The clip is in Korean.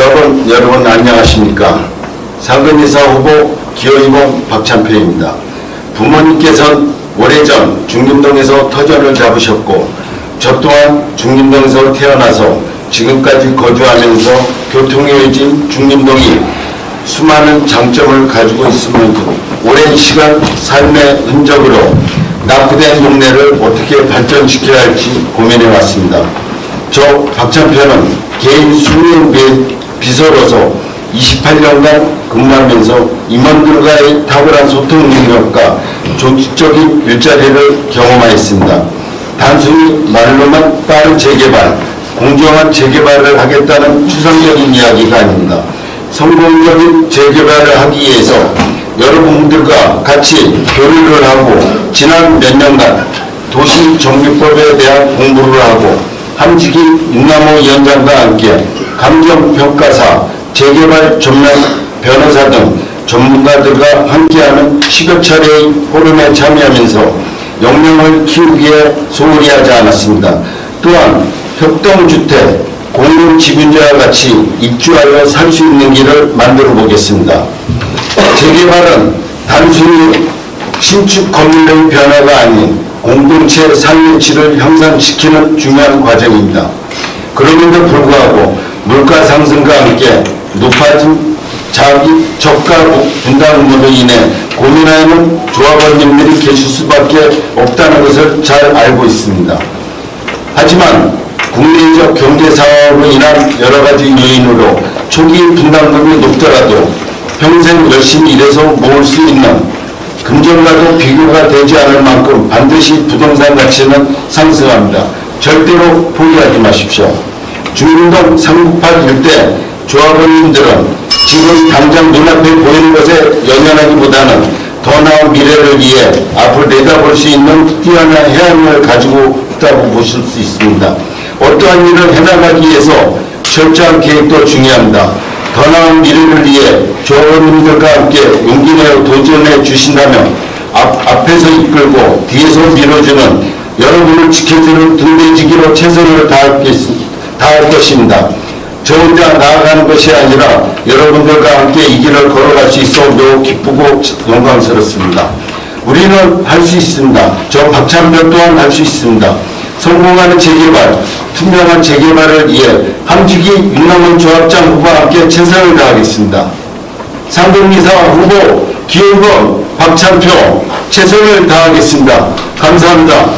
조합원 여러분 안녕하십니까. 상근이사 후보 기호이봉 박찬표입니다. 부모님께서는 오래전 중림동에서 터전을 잡으셨고 저 또한 중림동에서 태어나서 지금까지 거주하면서 교통이 해진 중림동이 수많은 장점을 가지고 있음에도 오랜 시간 삶의 흔적으로 낙후된 동네를 어떻게 발전시켜야 할지 고민해 왔습니다. 저 박찬표는 개인 수명 비- 비서로서 28년간 근무하면서 임원들과의 탁월한 소통 능력과 조직적인 일자리를 경험하였습니다. 단순히 말로만 빠른 재개발, 공정한 재개발을 하겠다는 추상적인 이야기가 아닙니다. 성공적인 재개발을 하기 위해서 여러분들과 같이 교류를 하고 지난 몇 년간 도시 정비법에 대한 공부를 하고 함지기 윤남호 위원장과 함께 감정평가사, 재개발 전문 변호사 등 전문가들과 함께하는 10여 차례의 포럼에 참여하면서 역량을 키우기에 소홀히 하지 않았습니다. 또한 협동주택, 공동 지분자와 같이 입주하여 살 수 있는 길을 만들어 보겠습니다. 재개발은 단순히 신축 건물의 변화가 아닌 공동체 삶의 향상시키는 중요한 과정입니다. 그럼에도 불구하고 물가 상승과 함께 높아진 자기 저가 분담으로 인해 고민하는 조합원님들이 계실 수밖에 없다는 것을 잘 알고 있습니다. 하지만 국내적 경제 상황으로 인한 여러 가지 요인으로 초기 분담금이 높더라도 평생 열심히 일해서 모을 수 있는 금전과도 비교가 되지 않을 만큼 반드시 부동산 가치는 상승합니다. 절대로 포기하지 마십시오. 중림동 삼국팔 일대 조합원님들은 지금 당장 눈앞에 보이는 것에 연연하기보다는 더 나은 미래를 위해 앞을 내다볼 수 있는 뛰어난 해안을 가지고 있다고 보실 수 있습니다. 어떠한 일을 해나가기 위해서 철저한 계획도 중요합니다. 더 나은 미래를 위해 조합원님들과 함께 용기 내어 도전해 주신다면 앞, 앞에서 이끌고 뒤에서 밀어주는 여러분을 지켜주는 등대지기로 최선을 다할, 겠, 다 할 것입니다. 저 혼자 나아가는 것이 아니라 여러분들과 함께 이 길을 걸어갈 수 있어 매우 기쁘고 영광스럽습니다. 우리는 할 수 있습니다. 저 박찬표 또한 할 수 있습니다. 성공하는 재개발, 투명한 재개발을 위해 함지기 윤남원 조합장 후보와 함께 최선을 다하겠습니다. 상동리사 후보 기호번 박찬표 최선을 다하겠습니다. 감사합니다.